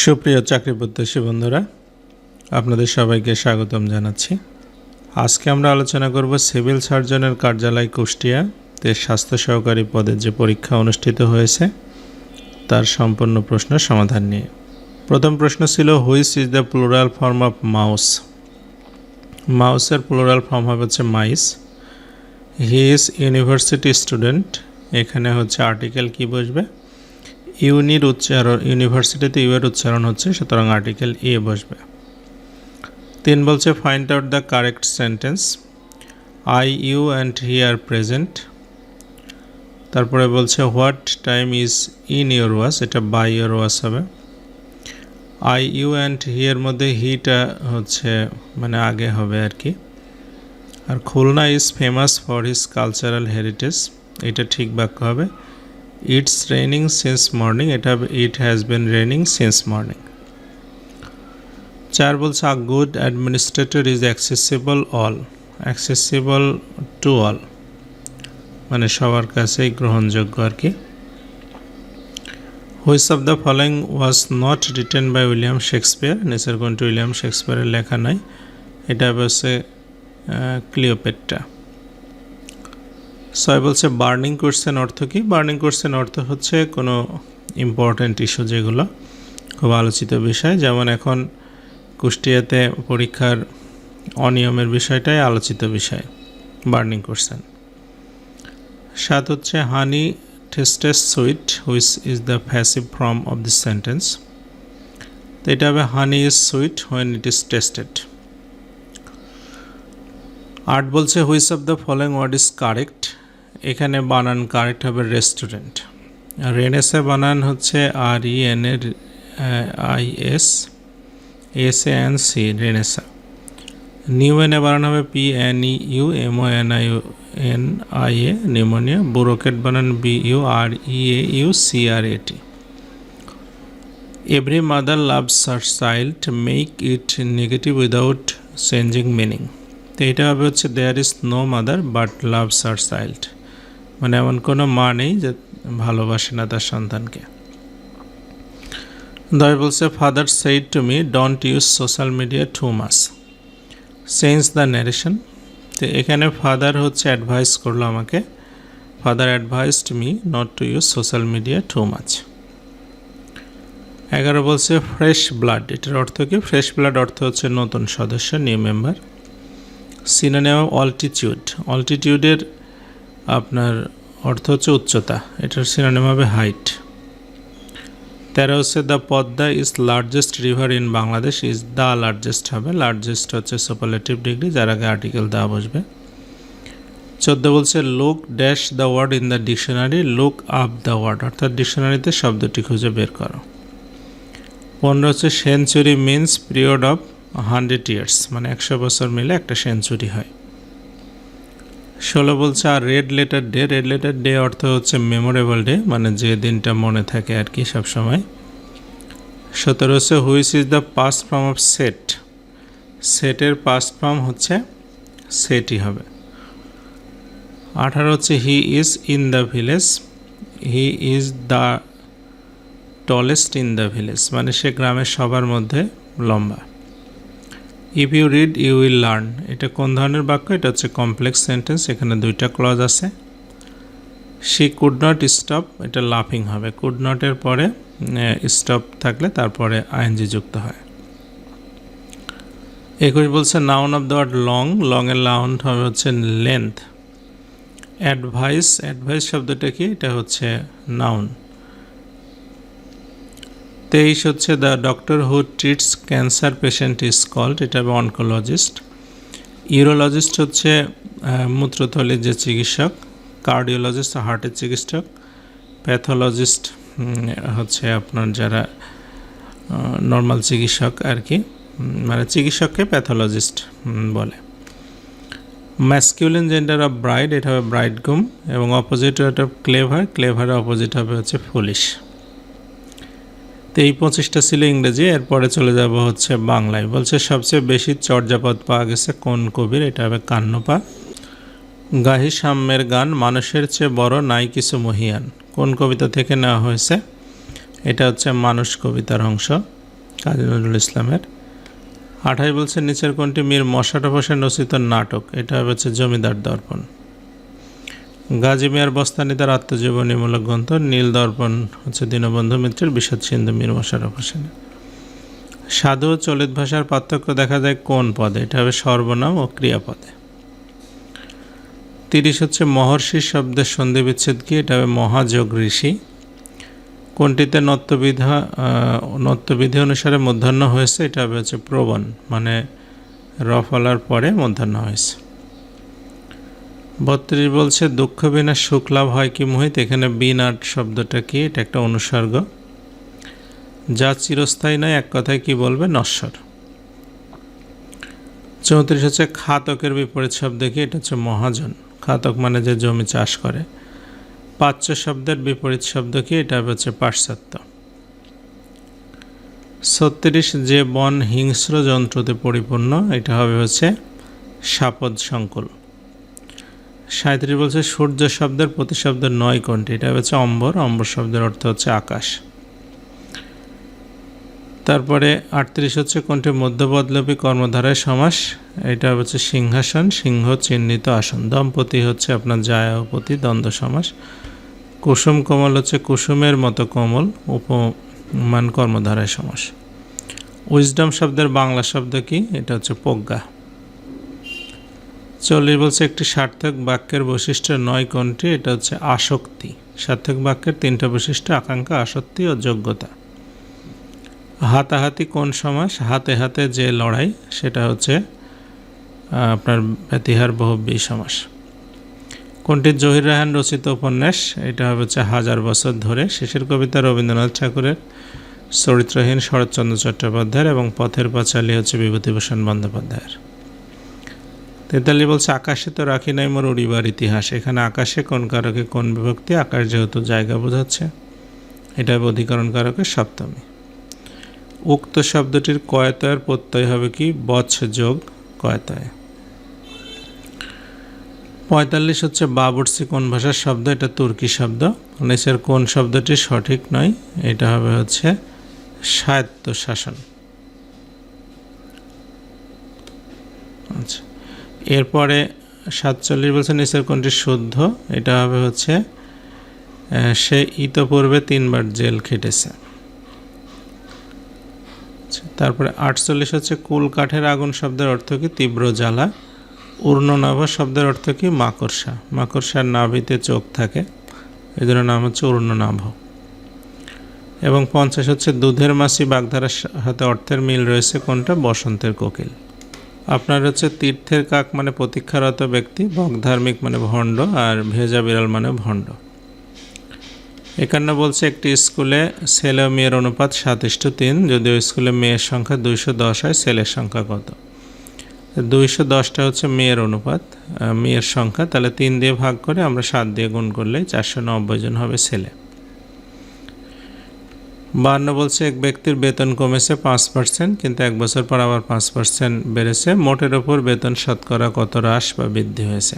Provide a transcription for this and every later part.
সুপ্রিয় চাকরি প্রত্যাশী বন্ধুরা, আপনাদের সবাইকে স্বাগতম জানাচ্ছি। আজকে আমরা আলোচনা করব সিভিল সার্জনের কার্যালয় কুষ্টিয়া তে স্বাস্থ্য সহকারী পদের যে পরীক্ষা অনুষ্ঠিত হয়েছে, তার সম্পূর্ণ প্রশ্ন সমাধান নিয়ে। প্রথম প্রশ্ন ছিল which is the plural form of mouse মাউসের প্লুরাল ফর্ম হবে হচ্ছে mice he is university student এখানে হচ্ছে আর্টিকেল কি বসবে? ইউনির উচ্চারণ, ইউনিভার্সিটিতে ইউ এর উচ্চারণ হচ্ছে, সুতরাং আর্টিকেল এ বসবে। তিন বলছে find out the correct sentence I you and he are present তারপরে বলছে what time is in your was এটা বাই ইউর ওয়াস হবে। আই ইউ অ্যান্ড হি এর মধ্যে হিটা হচ্ছে মানে আগে হবে আর কি। আর Khulna is famous for his cultural heritage এটা ঠিক বাক্য হবে। ইটস রেনিং সিন্স মর্নিং এটা it has been raining since morning চার বলছে a good administrator is accessible all accessible to all মানে সবার কাছেই গ্রহণযোগ্য আর কি। Which of the following was not written by William Shakespeare নিচের কোনটি উইলিয়াম শেক্সপিয়ারের লেখা নাই। এটা হচ্ছে ক্লিওপেট্টা ছয় বলছে বার্নিং কোর্সেন অর্থ কি? বার্নিং কোর্সেন অর্থ হচ্ছে কোনো ইম্পর্ট্যান্ট ইস্যু যেগুলো খুব আলোচিত বিষয়। যেমন এখন কুষ্টিয়াতে পরীক্ষার অনিয়মের বিষয়টাই আলোচিত বিষয়, বার্নিং কোর্সেন সাত হচ্ছে, honey tastes sweet which is the passive form of this sentence. তো এটা হবে, honey is sweet when it is tasted. আট বলছে, which of the following word is correct? এখানে বানান কারেক্ট হবে রেস্টুরেন্ট। রেনেসে বানান হচ্ছে আর ই এন এর I S S N C renaissance new এনে বানান হবে P N E U M O N I U N I A pneumonia. Bureaucrat বানান B U R E A U C R A T every mother loves her child make it negative without changing meaning. তো এটা হবে হচ্ছে there is no mother but loves her child. মানে এমন কোনো মা নেই যে ভালোবাসে না তার সন্তানকে। দয় বলছে father said to me don't use social media too much change the narration তো এখানে ফাদার হচ্ছে অ্যাডভাইস করল আমাকে। Father advised me not to use social media too much এগারো বলছে ফ্রেশ ব্লাড এটার অর্থ কি? ফ্রেশ ব্লাড অর্থ হচ্ছে নতুন সদস্য নিউ মেম্বার সিনোনিয়াম অল্টিটিউড। অল্টিটিউডের অর্থ হচ্ছে উচ্চতা। এটার সিনোনিম হবে হাইট তেরো হচ্ছে the Padma is largest river in Bangladesh is the largest হবে। লার্জেস্ট হচ্ছে সুপারলেটিভ ডিগ্রি যার আগে আর্টিকেল দেওয়া বসবে। চোদ্দ বলছে look dash the word in the dictionary look up the word অর্থাৎ ডিকশনারিতে শব্দটি খুঁজে বের করো। পনেরো হচ্ছে century means period of hundred years মানে একশো বছর মিলে একটা সেঞ্চুরি হয়। ষোলো বলছে, আর red letter day red letter day অর্থ হচ্ছে মেমোরেবল ডে মানে যে দিনটা মনে থাকে আর কি সবসময়। সতেরো হচ্ছে which is the past form of set সেটের পাস্ট ফর্ম হচ্ছে সেটই হবে। আঠারো হচ্ছে he is in the village he is the tallest in the village মানে সে গ্রামের সবার মধ্যে লম্বা। If you read you will learn এটা কোন ধরনের বাক্য? এটা হচ্ছে কমপ্লেক্স সেন্টেন্স এখানে দুইটা ক্লজ আছে। শি কুড নট স্টপ এটা লাফিং হবে। কুড নটের পরে স্টপ থাকলে তারপরে আইএনজি যুক্ত হয়। একুশ বলছে noun of the word long long এর লাউন হবে হচ্ছে লেন্থ অ্যাডভাইস অ্যাডভাইস শব্দটা কি? এটা হচ্ছে নাউন তেইশ হচ্ছে the doctor who treats cancer patient is called এটা হবে অনকোলজিস্ট ইউরোলজিস্ট হচ্ছে মূত্রথলির যে চিকিৎসক কার্ডিওলজিস্ট হার্টের চিকিৎসক প্যাথোলজিস্ট হচ্ছে আপনার যারা নর্মাল চিকিৎসক আর কি মানে চিকিৎসককে প্যাথোলজিস্ট বলে। ম্যাসকিউলিন জেন্ডার অফ ব্রাইড এটা হবে ব্রাইড গুম এবং অপোজিট অফ ক্লেভার ক্লেভারের অপোজিট হবে হচ্ছে ফুলিশ তো এই পঁচিশটা ছিল ইংরেজি, এরপরে চলে যাব হচ্ছে বাংলায়। বলছে, সবচেয়ে বেশি চর্যাপদ পাওয়া গেছে কোন কবির? এটা হবে কান্নপা। গাহি সাম্যের গান, মানুষের চেয়ে বড় নাই কিছু মহিয়ান। কোন কবিতা থেকে নেওয়া হয়েছে? এটা হচ্ছে মানুষ কবিতার অংশ, কাজী নজরুল ইসলামের। আঠাশ বলছে, নিচের কোনটি মীর মশারফ হোসেন রচিত নাটক? এটা হচ্ছে জমিদার দর্পণ। গাজী মিয়ার বস্তানি তার আত্মজীবনীমূলক গ্রন্থ নীল দর্পণ হচ্ছে দীনবন্ধু মিত্রের বিষাদ সিন্ধু মীর মোশাররফ হোসেনের। সাধু ও চলিত ভাষার পার্থক্য দেখা যায় কোন পদে? এটা হবে সর্বনাম ও ক্রিয়াপদে। তিরিশ হচ্ছে মহর্ষি শব্দের সন্ধি বিচ্ছেদ কি? এটা হবে মহাযোগ ঋষি। কোনটিতে নত্যবিধা নত্যবিধি অনুসারে মধ্যাহ্ন হয়েছে? এটা হবে হচ্ছে প্রবণ মানে রফলার পরে মধ্যাহ্ন হয়েছে। বত্রিশ বলছে, দুঃখ বিনা সুখ লাভ হয় কি মোহিত? এখানে বিনাট শব্দটা কি? এটা একটা অনুসর্গ। যা চিরস্থায়ী নয়, এক কথায় কি বলবে? নশ্বর। চৌত্রিশ হচ্ছে, খাতকের বিপরীত শব্দ কি? এটা হচ্ছে মহাজন। খাতক মানে যে জমি চাষ করে। পাচ্য শব্দের বিপরীত শব্দ কি? এটা হচ্ছে পাশ্চাত্য। ছত্রিশ, যে বন হিংস্র যন্ত্রতে পরিপূর্ণ, এটা হবে হচ্ছে সাপদ সংকুল। সাঁত্রিশ বলছে সূর্য শব্দের প্রতিশব্দ নয় কোনটি? এটা হচ্ছে অম্বর অম্বর শব্দের অর্থ হচ্ছে আকাশ। তারপরে আটত্রিশ হচ্ছে কোনটি? মধ্যপদলোপী কর্মধারায় সমাস। এটা হচ্ছে সিংহাসন, সিংহ চিহ্নিত আসন। দম্পতি হচ্ছে আপনার জায়াপতি, দ্বন্দ্ব সমাস। কুসুম কোমল হচ্ছে কুসুমের মতো কোমল, উপমান কর্মধারায় সমাস। উইজডম শব্দের বাংলা শব্দ কি? এটা হচ্ছে প্রজ্ঞা। চল্লিশ বলছে একটি সার্থক বাক্যের বৈশিষ্ট্য নয় কোনটি এটা হচ্ছে আসক্তি। সার্থক বাক্যের তিনটা বৈশিষ্ট্য, আকাঙ্ক্ষা, আসক্তি ও যোগ্যতা। হাতাহাতি কোন সমাস? হাতে হাতে যে লড়াই, সেটা হচ্ছে আপনার ব্যতিহার বহুব্বী সমাস। কোনটি জহির রাহান রচিত উপন্যাস? এটা হচ্ছে হাজার বছর ধরে। শেষের কবিতা রবীন্দ্রনাথ ঠাকুরের চরিত্রহীন শরৎচন্দ্র চট্টোপাধ্যায়ের এবং পথের পাঁচালী হচ্ছে বিভূতিভূষণ বন্দ্যোপাধ্যায়ের। তেতালি বলছে, আকাশে তো রাখি নাই মোর উড়িবার ইতিহাস। এখানে আকাশে কোন কারকে কোন বিভক্তি? আকাশ যেহেতু জায়গা বোঝাচ্ছে এটা অধিকরণ কারকের সপ্তমী। উক্ত শব্দটির কয়তয়ের প্রত্যয় হবে কি? বৎস যোগ কয়তয়? পঁয়তাল্লিশ হচ্ছে বাবরসি কোন ভাষার শব্দ? এটা তুর্কি শব্দ। নিচের কোন শব্দটি সঠিক নয়? এটা হবে হচ্ছে স্বায়ত্ত শাসন। আচ্ছা। এরপরে সাতচল্লিশ বলছে নিচের কোনটি শুদ্ধ? এটা হবে হচ্ছে সে ইতপূর্বে তিনবার জেল খেটেছে। আচ্ছা, তারপরে আটচল্লিশ হচ্ছে কুল কাঠের আগুন শব্দের অর্থ কি? তীব্র জ্বালা। উর্ণনাভ শব্দের অর্থ কি? মাকড়সা। মাকড়সার নাভিতে চোখ থাকে এই জন্য নাম হচ্ছে উর্ণনাভ। এবং পঞ্চাশ হচ্ছে দুধের মাসি বাগধারার সাথে অর্থের মিল রয়েছে কোনটা? বসন্তের কোকিল। আপনার হচ্ছে তীর্থের কাক মানে প্রতীক্ষারত ব্যক্তি বকধার্মিক মানে ভণ্ড, আর ভেজা বিড়াল মানে ভণ্ড। একান্ন বলছে, একটি স্কুলে ছেলে মেয়ের অনুপাত সাতিষ্ঠ তিন, যদিও স্কুলে মেয়ের সংখ্যা দুইশো দশ হয়, ছেলের সংখ্যা কত? দুইশো দশটা হচ্ছে মেয়ের অনুপাত মেয়ের সংখ্যা, তাহলে তিন দিয়ে ভাগ করে আমরা সাত দিয়ে গুণ করলে চারশো নব্বই জন হবে ছেলে। বান্ন বলছে, এক ব্যক্তির বেতন কমেছে পাঁচ পার্সেন্ট কিন্তু এক বছর পর আবার পাঁচ পার্সেন্ট বেড়েছে। মোটের ওপর বেতন শতকরা কত হ্রাস বা বৃদ্ধি হয়েছে?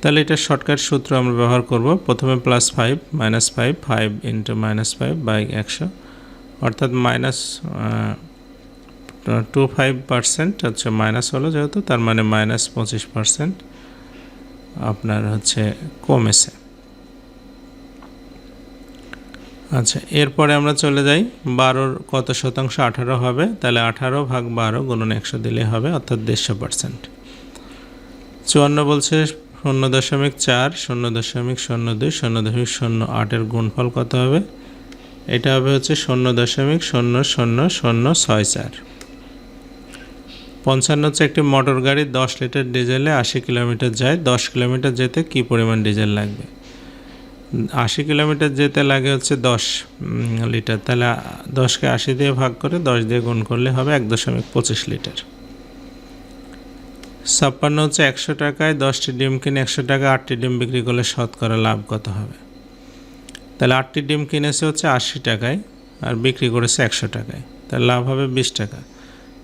তাহলে এটা শর্টকাট সূত্র আমরা ব্যবহার করব। প্রথমে plus five minus five five into minus five by একশো। অর্থাৎ মাইনাস টু ফাইভ পার্সেন্ট হচ্ছে মাইনাস হলো যেহেতু, তার মানে মাইনাস পঁচিশ পার্সেন্ট আপনার হচ্ছে কমেছে। আচ্ছা এরপরে আমরা চলে যাই। বারোর কত শতাংশ? আঠারো হবে। তাহলে আঠারো ভাগ বারো গুণন একশো দিলে হবে অর্থাৎ দেড়শো পার্সেন্ট। চুয়ান্ন বলছে শূন্য দশমিক চার, শূন্য দশমিক শূন্য দুই, শূন্য দশমিক শূন্য আটের গুণফল কত হবে? এটা হবে হচ্ছে শূন্য দশমিক শূন্য শূন্য শূন্য ছয় চার। পঞ্চান্ন হচ্ছে একটি মোটর গাড়ি, দশ লিটার ডিজেলে আশি কিলোমিটার যায়। দশ কিলোমিটার যেতে কী পরিমাণ ডিজেল লাগবে? আশি কিলোমিটার যেতে লাগে হচ্ছে দশ লিটার। তাহলে দশকে আশি দিয়ে ভাগ করে দশ দিয়ে গুণ করলে হবে এক দশমিক পঁচিশ লিটার। ছাপ্পান্ন হচ্ছে একশো টাকায়, দশটি ডিম কিনে একশো টাকা, আটটি ডিম বিক্রি করলে শতকরা লাভ কত হবে? তাহলে আটটি ডিম কিনেছে হচ্ছে আশি টাকায় আর বিক্রি করেছে একশো টাকায়। তাহলে লাভ হবে বিশ টাকা।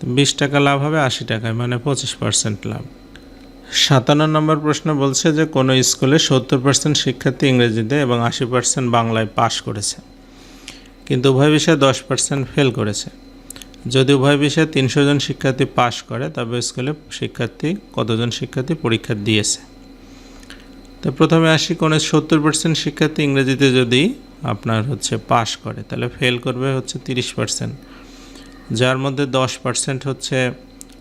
বিশ টাকা লাভ হবে আশি টাকায় মানে পঁচিশ পার্সেন্ট লাভ। সাতান্ন নম্বর প্রশ্ন বলছে যে, কোনো স্কুলে সত্তর পার্সেন্ট শিক্ষার্থী ইংরেজিতে এবং আশি পার্সেন্ট বাংলায় পাশ করেছে। কিন্তু উভয় বিষয়ে দশ পার্সেন্ট ফেল করেছে। যদি উভয় বিষয়ে তিনশো জন শিক্ষার্থী পাশ করে, তবে স্কুলে শিক্ষার্থী কতজন শিক্ষার্থী পরীক্ষা দিয়েছে? তো প্রথমে আসি, কোনো সত্তর পার্সেন্ট শিক্ষার্থী ইংরেজিতে যদি আপনার হচ্ছে পাশ করে, তাহলে ফেল করবে হচ্ছে তিরিশ পার্সেন্ট যার মধ্যে দশ পার্সেন্ট হচ্ছে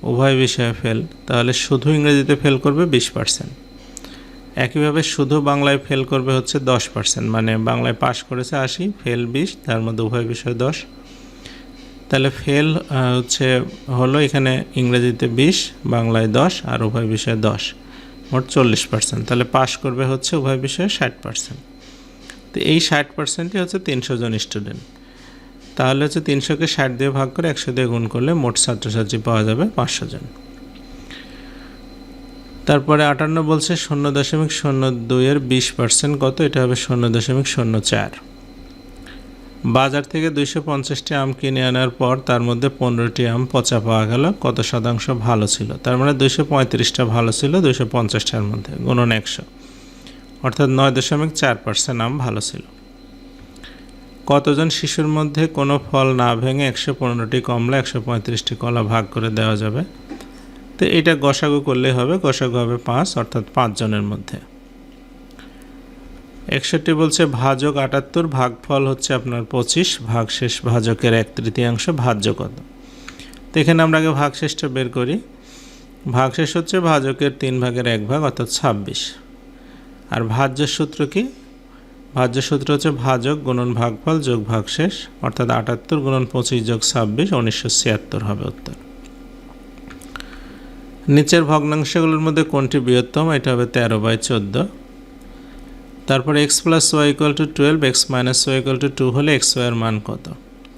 উভয় বিষয়ে ফেল তাহলে শুধু ইংরেজিতে ফেল করবে বিশ পার্সেন্ট একইভাবে শুধু বাংলায় ফেল করবে হচ্ছে দশ পার্সেন্ট মানে বাংলায় পাশ করেছে আশি ফেল বিশ, তার মধ্যে উভয় বিষয় দশ। তাহলে ফেল হচ্ছে হলো এখানে ইংরেজিতে বিশ, বাংলায় দশ, আর উভয় বিষয়ে দশ। মোট চল্লিশ পার্সেন্ট তাহলে পাশ করবে হচ্ছে উভয় বিষয়ে ষাট পার্সেন্ট তো এই ষাট পার্সেন্টই হচ্ছে তিনশো জন স্টুডেন্ট তাহলে হচ্ছে তিনশোকে ষাট দিয়ে ভাগ করে একশো দিয়ে গুণ করলে মোট ছাত্রছাত্রী পাওয়া যাবে পাঁচশো জন। তারপরে আটান্ন বলছে শূন্য দশমিক শূন্য দুইয়ের বিশ পার্সেন্ট কত? এটা হবে শূন্য দশমিক শূন্য চার। বাজার থেকে দুইশো পঞ্চাশটি আম কিনে আনার পর তার মধ্যে পনেরোটি আম পচা পাওয়া গেল, কত শতাংশ ভালো ছিল? তার মানে দুইশো পঁয়ত্রিশটা ভালো ছিল, দুইশো পঞ্চাশটার মধ্যে, গুণন একশো। অর্থাৎ নয় দশমিক চার পার্সেন্ট আম ভালো ছিল। কতজন শিশুর মধ্যে কোনো ফল না ভেঙে একশো পনেরোটি কমলা, একশো পঁয়ত্রিশটি কলা ভাগ করে দেওয়া যাবে? তো এটা গসাগু করলে হবে, গসাগু হবে পাঁচ, অর্থাৎ পাঁচজনের মধ্যে। একষট্টি বলছে ভাজক আটাত্তর, ভাগফল হচ্ছে আপনার পঁচিশ, ভাগশেষ ভাজকের এক তৃতীয়াংশ, ভাজ্য কত? তো এখানে আমরা আগে ভাগশেষটা বের করি। ভাগশেষ হচ্ছে ভাজকের তিন ভাগের এক ভাগ, অর্থাৎ ছাব্বিশ। আর ভাজ্যের সূত্র কি? ভাজ্য সূত্র হচ্ছে ভাজক গুণন ভাগফল যোগ ভাগশেষ অর্থাৎ আটাত্তর গুণন পঁচিশ যোগ ছাব্বিশ, উনিশশো ছিয়াত্তর হবে উত্তর। নিচের ভগ্নাংশগুলোর মধ্যে কোনটি বৃহত্তম? এটা হবে তেরো বাই চোদ্দ। তারপরে X plus Y equal to twelve, X minus Y equal to two হলে এক্স ওয়াইয়ের মান কত?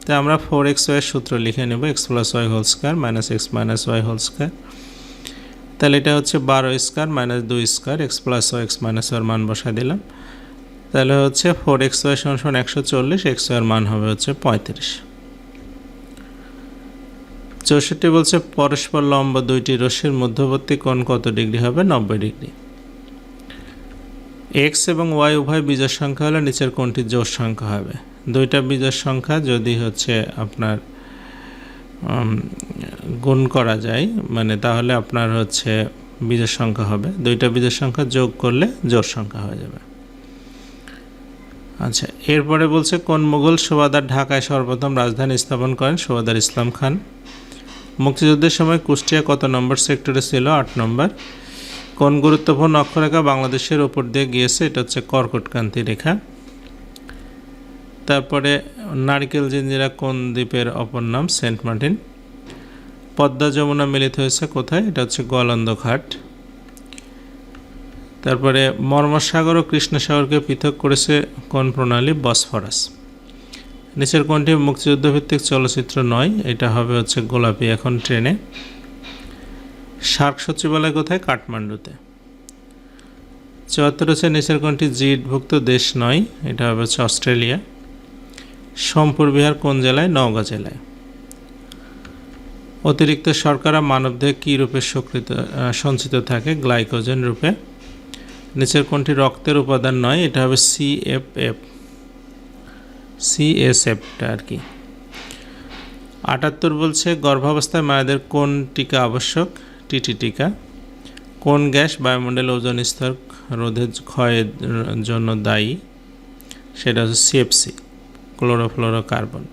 তাই আমরা ফোর এক্স ওয়াইয়ের সূত্র লিখে নেব, X plus Y whole square minus X minus Y whole square. তাহলে এটা হচ্ছে বারো স্কোয়ার মাইনাস দুই square, X plus Y, X minus war মান বসাই দিলাম। তাহলে হচ্ছে ফোর এক্স ওয়াই সমান সমান একশো চল্লিশ এক্স ওয়ার মান হবে হচ্ছে পঁয়ত্রিশ। চৌষট্টি বলছে পরস্পর লম্ব দুইটি রশ্মির মধ্যবর্তী কোণ কত ডিগ্রি হবে? নব্বই ডিগ্রি। এক্স এবং ওয়াই উভয় বীজের সংখ্যা হলে নিচের কোনটি জোর সংখ্যা হবে। দুইটা বীজের সংখ্যা যদি হচ্ছে আপনার গুণ করা যায় মানে তাহলে আপনার হচ্ছে বীজের সংখ্যা হবে। দুইটা বীজের সংখ্যা যোগ করলে জোর সংখ্যা হয়ে যাবে। আচ্ছা এরপরে বলছে, কোন মুঘল সুবাদার ঢাকায় সর্বপ্রথম রাজধানী স্থাপন করেন সুবাদার ইসলাম খান? মুক্তিযুদ্ধের সময় কুষ্টিয়া কত নম্বর সেক্টরে ছিল? আট নম্বর। কোন গুরুত্বপূর্ণ অক্ষরেখা বাংলাদেশের ওপর দিয়ে গিয়েছে? এটা হচ্ছে কর্কটকান্তি রেখা। তারপরে, নারকেল জিঞ্জিরা কোন দ্বীপের অপর নাম? Saint Martin. পদ্মা যমুনা মিলিত হয়েছে কোথায়? এটা হচ্ছে গোয়ালন্দ ঘাট তারপরে মর্মসাগর ও কৃষ্ণসাগরকে পৃথক করেছে কোন প্রণালী? বসফরাস। নিচের কোনটি? মুক্তিযুদ্ধভিত্তিক চলচ্চিত্র নয়, এটা হবে হচ্ছে গোলাপি এখন ট্রেনে। সার্ক সচিবালয় কোথায়? কাঠমান্ডুতে। চুয়াত্তর হচ্ছে নিচের কোনটি? জিটভুক্ত দেশ নয়, এটা হবে হচ্ছে অস্ট্রেলিয়া। সোমপুর, বিহার কোন জেলায়? নওগাঁ জেলায়। অতিরিক্ত শর্করা মানবদেহে কী রূপে সক্রিত সঞ্চিত থাকে? গ্লাইকোজেন রূপে। নিচের কোনটি রক্তের উপাদান নয়, এটা হবে সিএফএফ সিএসএফটা আর কি। আটাত্তর বলছে, গর্ভাবস্থায় মায়েদের কোন টিকা আবশ্যক? টিটি টিকা। কোন গ্যাস বায়ুমণ্ডলে ওজন স্তর রোধের ক্ষয়ের জন্য দায়ী? সেটা হচ্ছে সিএফসি ক্লোরোফ্লোরোকার্বন।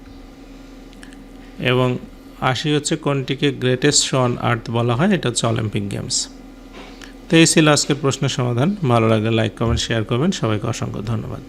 এবং আশি হচ্ছে কোনটিকে গ্রেটেস্ট শন আর্থ বলা হয়, এটা হচ্ছে অলিম্পিক গেমস। তো এই ছিল আজকের প্রশ্নের সমাধান। ভালো লাগলে লাইক কমেন্ট শেয়ার করবেন। সবাইকে অসংখ্য ধন্যবাদ।